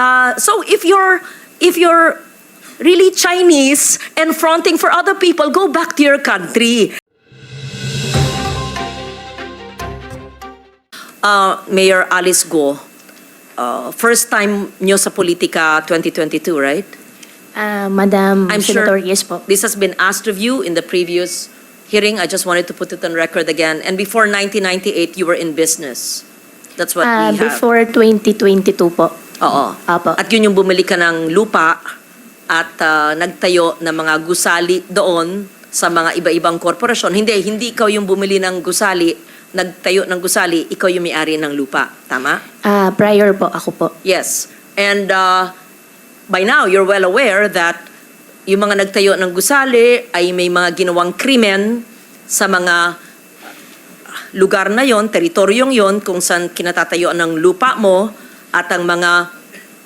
Uh, so if you're if you're really Chinese and fronting for other people, go back to your country. Uh, Mayor Alice Go, uh, first time nyo sa politika 2022, right? Ah, Madam I'm Senator, sure yes po. this has been asked of you in the previous hearing. I just wanted to put it on record again. And before 1998, you were in business. That's what Ah, we have. before 2022 po. Oo. Apo. At yun yung bumili ka ng lupa at ah, nagtayo ng mga gusali doon sa mga iba-ibang korporasyon. Hindi, hindi ikaw yung bumili ng gusali, nagtayo ng gusali, ikaw yung may-ari ng lupa. Tama? Ah, prior po, ako po. Yes. And uh, by now, you're well aware that yung mga nagtayo ng gusali ay may mga ginawang krimen sa mga lugar na yon, teritoryong yon kung saan kinatatayuan ng lupa mo at ang mga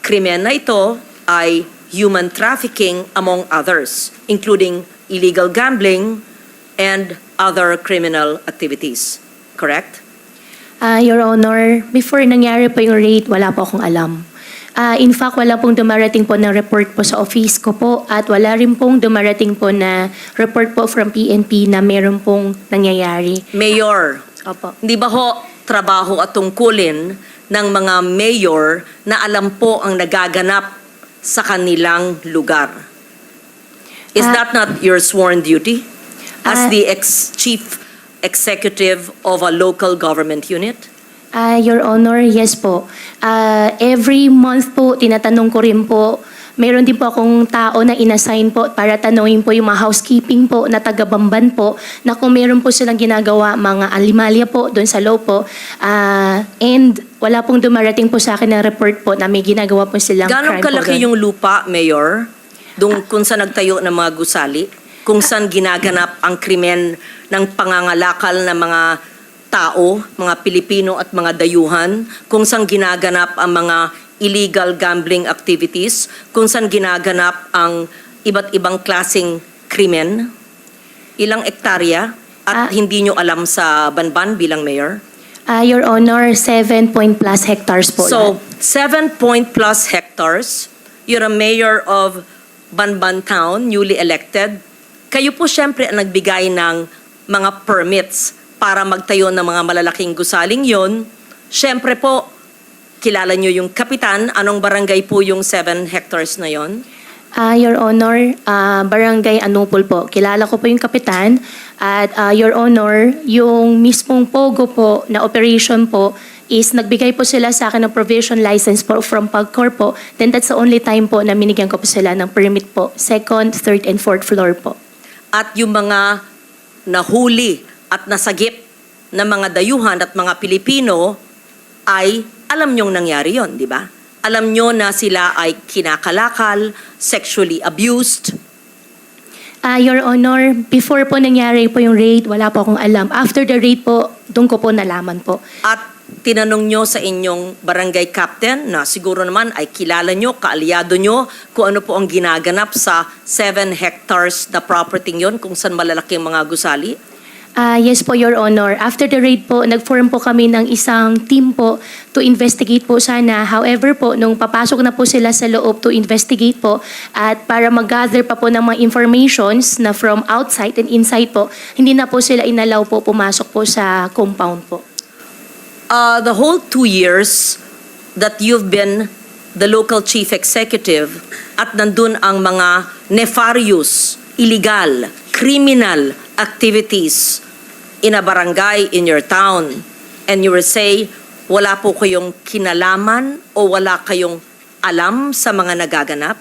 krimen na ito ay human trafficking among others, including illegal gambling and other criminal activities. Correct? Ah, Your Honor, before nangyari po yung raid, wala po akong alam. Ah, in fact, wala pong dumarating po ng report po sa office ko po at wala rin pong dumarating po na report po from PNP na meron pong nangyayari. Mayor, Opo. Hindi ba ho trabaho at tungkulin ng mga mayor na alam po ang nagaganap sa kanilang lugar? Is Ah. that not your sworn duty as Ah. the ex-chief executive of a local government unit? Ah, Your Honor, yes po. Ah, every month po, tinatanong ko rin po, meron din po akong tao na inassign po para tanungin po yung mga housekeeping po na taga-Bamban po na kung meron po silang ginagawa mga alimalya po doon sa loob po. Ah, and wala pong dumarating po sa akin ng report po na may ginagawa po silang Gaano crime po kalaki doon. yung lupa, Mayor, dung, kung saan nagtayo ng mga gusali? Kung saan ginaganap ang krimen ng pangangalakal ng mga tao, mga Pilipino at mga dayuhan, kung saan ginaganap ang mga illegal gambling activities, kung saan ginaganap ang iba't ibang klasing krimen, ilang ektarya at Ah. hindi nyo alam sa Banban bilang mayor? Ah, Your Honor, 7 point plus hectares po. So, lahat. seven point plus hectares. You're a mayor of Banban Town, newly elected. Kayo po siyempre ang nagbigay ng mga permits para magtayo ng mga malalaking gusaling yon. Siyempre po, kilala nyo yung kapitan. Anong barangay po yung 7 hectares na yon? Ah, Your Honor, ah, Barangay Anupol po. Kilala ko po yung kapitan. At ah, Your Honor, yung mismong POGO po na operation po is nagbigay po sila sa akin ng provision license po from PAGCOR po. Then that's the only time po na minigyan ko po sila ng permit po. Second, third, and fourth floor po. At yung mga nahuli at nasagip na mga dayuhan at mga Pilipino ay alam nyong nangyari yon, di ba? Alam nyo na sila ay kinakalakal, sexually abused. Ah, Your Honor, before po nangyari po yung raid, wala po akong alam. After the raid po, doon ko po nalaman po. At tinanong nyo sa inyong barangay captain na siguro naman ay kilala nyo, kaalyado nyo kung ano po ang ginaganap sa 7 hectares na property yon kung saan malalaking mga gusali. Ah, yes po, Your Honor. After the raid po, nag-form po kami ng isang team po to investigate po sana. However po, nung papasok na po sila sa loob to investigate po at para mag-gather pa po ng mga informations na from outside and inside po, hindi na po sila inalaw po pumasok po sa compound po. Uh, the whole two years that you've been the local chief executive at nandun ang mga nefarious, illegal, criminal activities in a barangay in your town and you will say wala po kayong kinalaman o wala kayong alam sa mga nagaganap?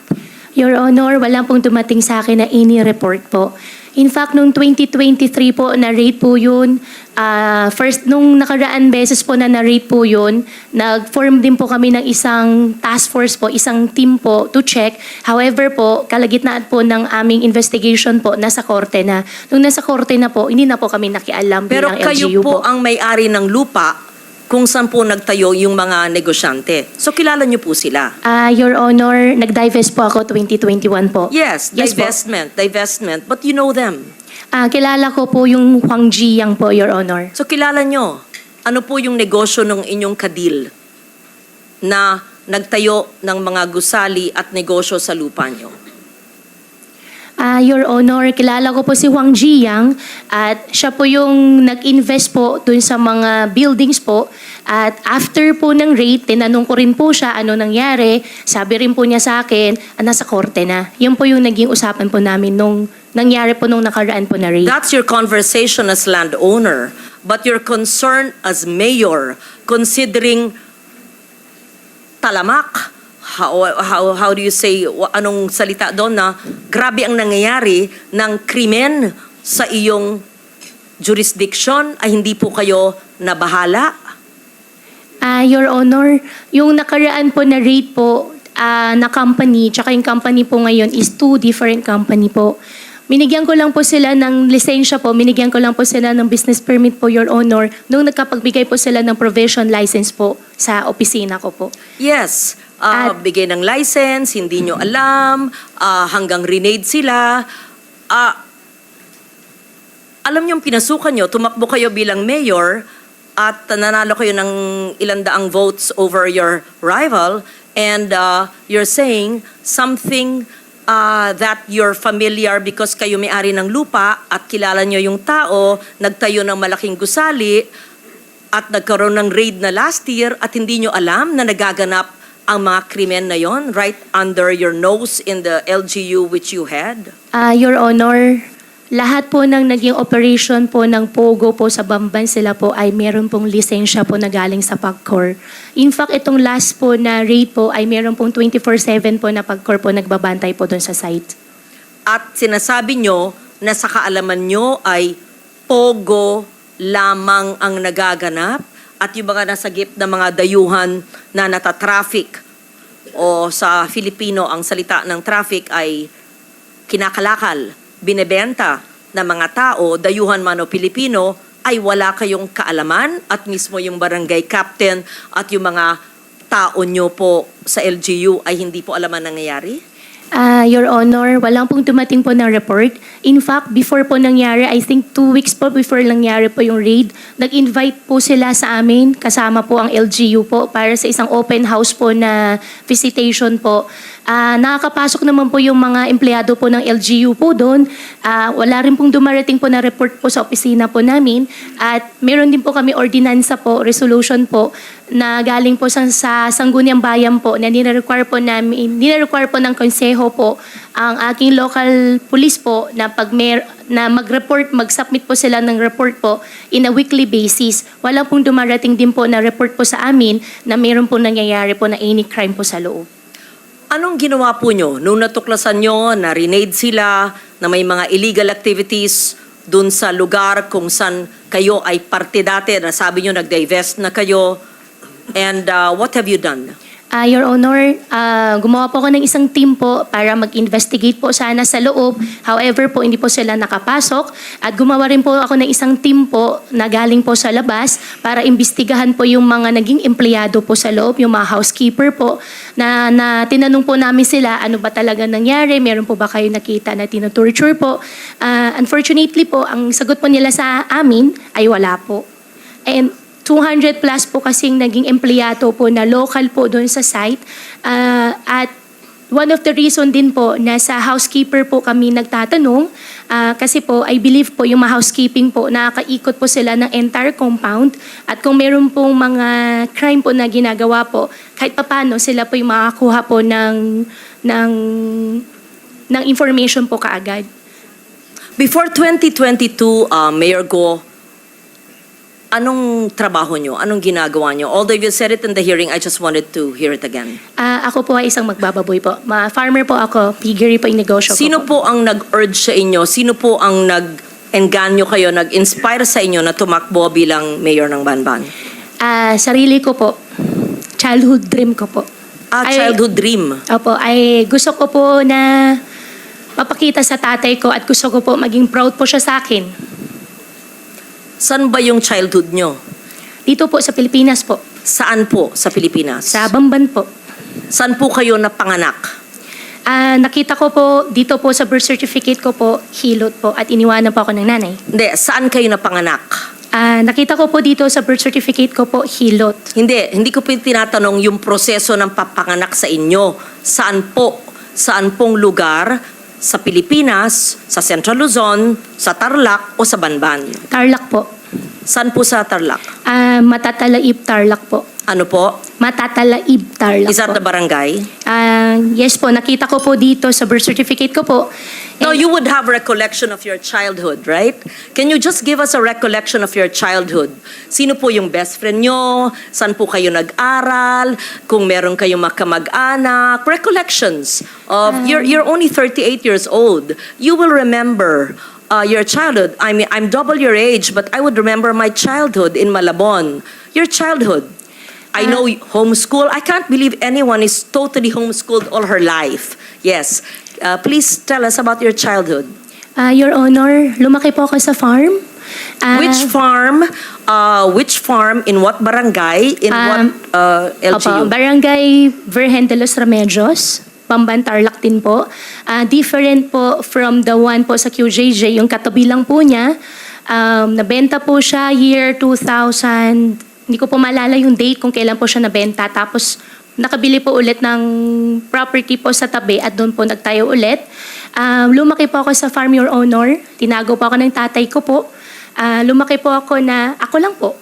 Your Honor, wala pong dumating sa akin na any report po. In fact, nung 2023 po, na-rate po yun. Ah, first, nung nakaraan beses po na na-rate po yun, nag-form din po kami ng isang task force po, isang team po to check. However po, kalagitnaan po ng aming investigation po, nasa korte na. Nung nasa korte na po, hindi na po kami nakialam Pero bilang kayo LGU po ang may-ari ng lupa kung saan po nagtayo yung mga negosyante. So kilala niyo po sila. Ah, Your Honor, nag-divest po ako 2021 po. Yes, Yes po. divestment, divestment, but you know them. Ah, kilala ko po yung Huang Ji Yang po, Your Honor. So kilala nyo, ano po yung negosyo ng inyong kadil na nagtayo ng mga gusali at negosyo sa lupa nyo? Ah, Your Honor, kilala ko po si Huang Jiyang at siya po yung nag-invest po dun sa mga buildings po. At after po ng raid, tinanong ko rin po siya ano nangyari. Sabi rin po niya sa akin, ah, nasa korte na. Yun po yung naging usapan po namin nung nangyari po nung nakaraan po na raid. That's your conversation as landowner. But your concern as mayor, considering talamak, how, how, how do you say, anong salita doon na grabe ang nangyayari ng krimen sa iyong jurisdiction ay hindi po kayo nabahala? Ah, Your Honor, yung nakaraan po na rate po ah, na company, tsaka yung company po ngayon is two different company po. Minigyan ko lang po sila ng lisensya po, minigyan ko lang po sila ng business permit po, Your Honor, nung nagkapagbigay po sila ng provision license po sa opisina ko po. Yes. Ah, At- bigay ng license, hindi nyo alam, ah, hanggang renade sila. Ah, alam nyo, pinasukan nyo, tumakbo kayo bilang mayor at nanalo kayo ng ilang daang votes over your rival and ah, you're saying something ah, that you're familiar because kayo may-ari ng lupa at kilala nyo yung tao, nagtayo ng malaking gusali at nagkaroon ng raid na last year at hindi nyo alam na nagaganap ang mga krimen na yon right under your nose in the LGU which you had? Ah, Your Honor, lahat po ng naging operation po ng Pogo po sa Bamban sila po ay meron pong lisensya po na galing sa PAGCOR. In fact, itong last po na raid po ay meron pong 24-7 po na PAGCOR po nagbabantay po doon sa site. At sinasabi nyo na sa kaalaman nyo ay pogo lamang ang nagaganap at yung mga nasa gip na mga dayuhan na natatraffic o sa Filipino ang salita ng traffic ay kinakalakal, binebenta ng mga tao, dayuhan man o Pilipino, ay wala kayong kaalaman at mismo yung barangay captain at yung mga tao nyo po sa LGU ay hindi po alam ang nangyayari? Ah, Your Honor, walang pong dumating po ng report. In fact, before po nangyari, I think two weeks po before nangyari po yung raid, nag-invite po sila sa amin, kasama po ang LGU po, para sa isang open house po na visitation po. Ah, nakakapasok naman po yung mga empleyado po ng LGU po doon. Ah, wala rin pong dumarating po na report po sa opisina po namin. At meron din po kami ordinansa po, resolution po, na galing po sa, sa Sangguniang Bayan po na nire-require po namin, nire-require po ng konseho po ang aking local police po na pag mer, na mag-report, mag-submit po sila ng report po in a weekly basis. Wala pong dumarating din po na report po sa amin na meron po nangyayari po na any crime po sa loob. Anong ginawa po nyo? Nung natuklasan nyo na renade sila, na may mga illegal activities dun sa lugar kung saan kayo ay parte dati, na sabi nyo nag-divest na kayo, and uh, what have you done? Ah, Your Honor, ah, gumawa po ako ng isang team po para mag-investigate po sana sa loob. However po, hindi po sila nakapasok. At gumawa rin po ako ng isang team po na galing po sa labas para imbestigahan po yung mga naging empleyado po sa loob, yung mga housekeeper po, na, na tinanong po namin sila ano ba talaga nangyari, meron po ba kayo nakita na tinotorture po. Ah, unfortunately po, ang sagot po nila sa amin ay wala po. And 200 plus po kasing naging empleyado po na local po doon sa site. Ah, at one of the reason din po na sa housekeeper po kami nagtatanong ah, kasi po I believe po yung housekeeping po nakakaikot po sila ng entire compound at kung meron pong mga crime po na ginagawa po kahit papano sila po yung makakuha po ng ng ng information po kaagad. Before 2022, uh, Mayor Go, anong trabaho nyo? Anong ginagawa nyo? Although you said it in the hearing, I just wanted to hear it again. Ah, ako po ay isang magbababoy po. Ma farmer po ako, piggery po yung negosyo ko Sino po ang nag-urge sa inyo? Sino po ang nag-enganyo kayo, nag-inspire sa inyo na tumakbo bilang mayor ng Banban? Ah, sarili ko po. Childhood dream ko po. Ah, Ay- childhood dream. Opo, ay gusto ko po na mapakita sa tatay ko at gusto ko po maging proud po siya sa akin. Saan ba yung childhood nyo? Dito po sa Pilipinas po. Saan po sa Pilipinas? Sa Bamban po. Saan po kayo napanganak? Ah, nakita ko po dito po sa birth certificate ko po, hilot po at iniwanan po ako ng nanay. Hindi, saan kayo napanganak? Ah, nakita ko po dito sa birth certificate ko po, Hilot. Hindi, hindi ko po tinatanong yung proseso ng papanganak sa inyo. Saan po? Saan pong lugar? Sa Pilipinas, sa Central Luzon, sa Tarlac o sa Banban? Tarlac po. Saan po sa Tarlac? Ah, Matatalaib, Tarlac po. Ano po? Matatalaib, Tarlac Is that po. the barangay? Ah, yes po, nakita ko po dito sa birth certificate ko po. No, And- you would have recollection of your childhood, right? Can you just give us a recollection of your childhood? Sino po yung best friend nyo? Saan po kayo nag-aral? Kung meron kayong makamag-anak? Recollections of, you're, you're only 38 years old. You will remember uh, your childhood. I mean, I'm double your age, but I would remember my childhood in Malabon. Your childhood. I know homeschool. I can't believe anyone is totally homeschooled all her life. Yes. Uh, please tell us about your childhood. Ah, Your Honor, lumaki po ako sa farm. Ah, which farm? Uh, which farm? In what barangay? In what Um, uh, LGU? Opo, Barangay Virgen de los Remedios, Pamban Tarlac din po. Ah, different po from the one po sa QJJ, yung katabi lang po niya. Um, nabenta po siya year 2000, hindi ko po maalala yung date kung kailan po siya nabenta. Tapos nakabili po ulit ng property po sa tabi at doon po nagtayo ulit. Um, lumaki po ako sa farm, Your Honor. Tinago po ako ng tatay ko po. Ah, lumaki po ako na, ako lang po.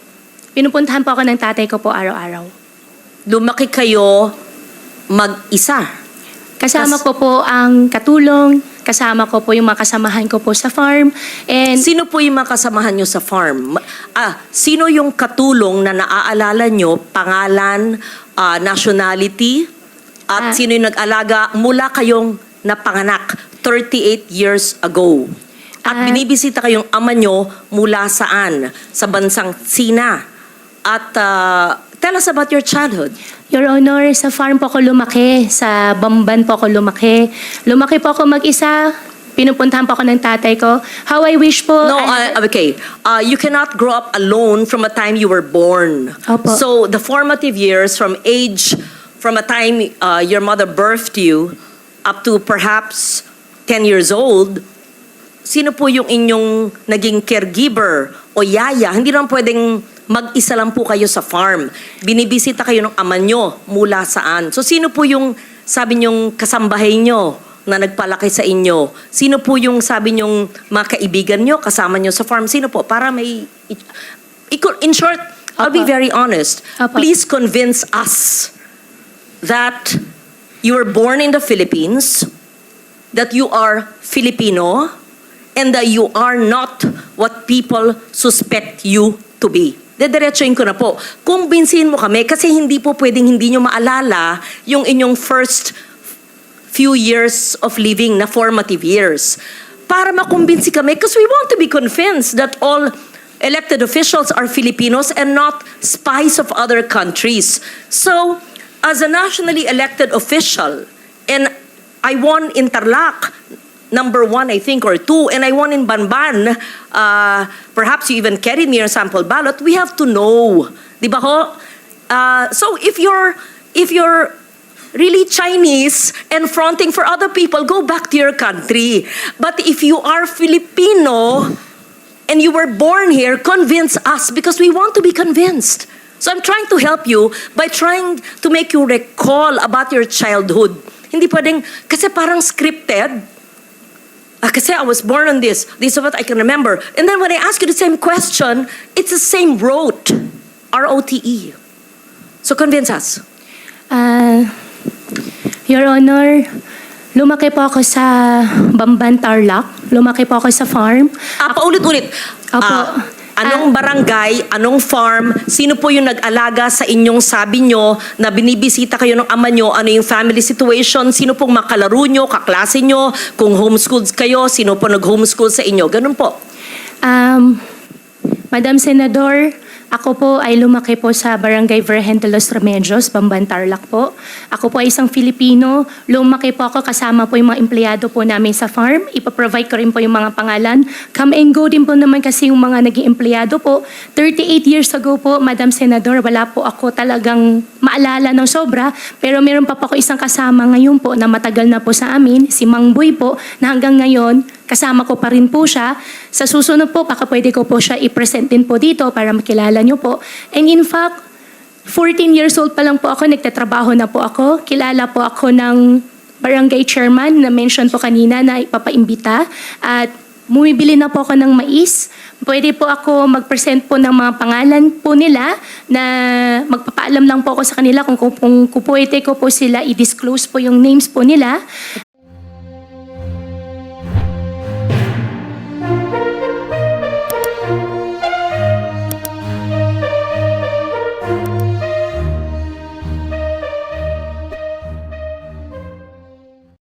Pinupuntahan po ako ng tatay ko po araw-araw. Lumaki kayo mag-isa. Kasama Kas- ko po ang katulong, kasama ko po yung mga kasamahan ko po sa farm. And Sino po yung mga kasamahan nyo sa farm? Ah, sino yung katulong na naaalala nyo, pangalan, ah, nationality, at Ah. sino yung nag-alaga mula kayong napanganak 38 years ago? At Ah. binibisita kayong ama nyo mula saan? Sa bansang Sina. At ah, tell us about your childhood. Your Honor, sa farm po ako lumaki, sa Bamban po ako lumaki. Lumaki po ako mag-isa, pinupuntahan po ako ng tatay ko. How I wish po... No, I- uh, okay. Uh, you cannot grow up alone from a time you were born. Opo. So the formative years from age, from a time uh, your mother birthed you up to perhaps 10 years old, sino po yung inyong naging caregiver o yaya? Hindi lang pwedeng mag-isa lang po kayo sa farm. Binibisita kayo ng ama nyo mula saan. So sino po yung sabi nyong kasambahay nyo na nagpalaki sa inyo? Sino po yung sabi nyong mga kaibigan nyo, kasama nyo sa farm? Sino po? Para may... In short, I'll be very honest. Opo. Please convince us that you were born in the Philippines, that you are Filipino, and that you are not what people suspect you to be. Dediretsuin ko na po. Kumbinsihin mo kami kasi hindi po pwedeng hindi nyo maalala yung inyong first few years of living na formative years. Para makumbinsi kami because we want to be convinced that all elected officials are Filipinos and not spies of other countries. So, as a nationally elected official, and I won in Tarlac, number one, I think, or two, and I won in Banban, uh, perhaps you even carried me your sample ballot, we have to know. Di ba ho? Uh, so if you're, if you're really Chinese and fronting for other people, go back to your country. But if you are Filipino and you were born here, convince us because we want to be convinced. So I'm trying to help you by trying to make you recall about your childhood. Hindi pwedeng, kasi parang scripted. Ah, kasi I was born on this. This is what I can remember. And then when I ask you the same question, it's the same rote. R-O-T-E. E. So convince us. Ah, Your Honor, lumaki po ako sa Bamban Tarlac. Lumaki po ako sa farm. Ah, paulit-ulit. Opo. Ah, anong barangay, anong farm, sino po yung nag-alaga sa inyong sabi nyo na binibisita kayo ng ama nyo, ano yung family situation, sino pong makalaro nyo, kaklase nyo, kung homeschooled kayo, sino po nag-homeschool sa inyo, ganun po. Um, Madam Senador, ako po ay lumaki po sa Barangay Virgen de los Remedios, Bamban Tarlac po. Ako po ay isang Filipino. Lumaki po ako kasama po yung mga empleyado po namin sa farm. Ipaprovide ko rin po yung mga pangalan. Come and go din po naman kasi yung mga naging empleyado po. 38 years ago po, Madam Senador, wala po ako talagang maalala ng sobra. Pero meron pa po ako isang kasama ngayon po na matagal na po sa amin, si Mang Boy po, na hanggang ngayon kasama ko pa rin po siya. Sa susunod po, baka pwede ko po siya i-present din po dito para makilala niyo po. And in fact, 14 years old pa lang po ako, nagtatrabaho na po ako. Kilala po ako ng barangay chairman na mention po kanina na ipapaimbita. At bumibili na po ako ng mais. Pwede po ako mag-present po ng mga pangalan po nila na magpapaalam lang po ako sa kanila kung, kung, kung pwede ko po sila i-disclose po yung names po nila.